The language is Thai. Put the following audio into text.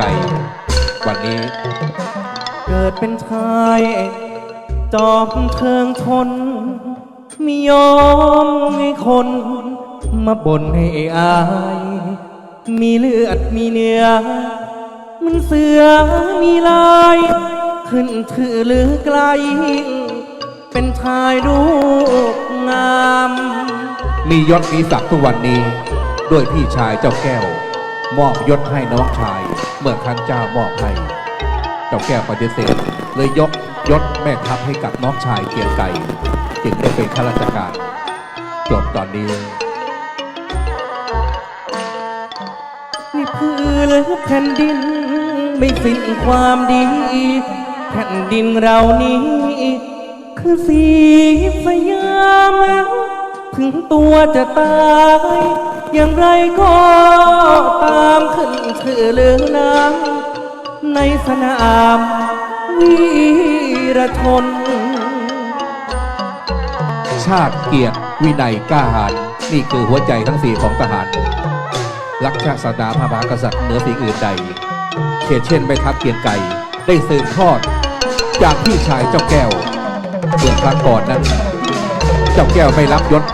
ไกรวันนี้ เกิดเป็นชาย จอมเทิงทนไม่ยอมให้คน มาบ่นให้อาย มีเลือดมีเนื้อ มันเสือมีลาย ขึ้นถือหรือไกล เป็นชายรูปงาม มียศมีศักดิ์ทุกวันนี้ ด้วยพี่ชายเจ้าแก้ว มอบยศให้น้องชาย เมื่อครั้งเจ้ามอบให้เจ้าแก้วปฏิเสธเลยยกยศแม่ทัพให้กับน้องชายเกียงไกรจึงได้เป็นข้าราชการจบตอนนี้นี่พื้นแผ่นดิน ไม่สิ้นความดี แผ่นดินเรานี้ คือสีสยามถึงตัวจะตาย อย่างไรก็ตามขึ้นชื่อเลือน้ำ ในสนามวีรชน ชาติเกียรติวินัยกล้าหาญนี่คือหัวใจทั้งสี่ของทหาร รักชาติศาสนาพระมหากษัตริย์เหนือสิ่งอื่นใดเช่นเช่นไปทัพเกียงไก่ได้สืบทอด จากพี่ชายเจ้าแก้วเมื่อครั้งก่อนนั้น เจ้าแก้วไม่รับยศ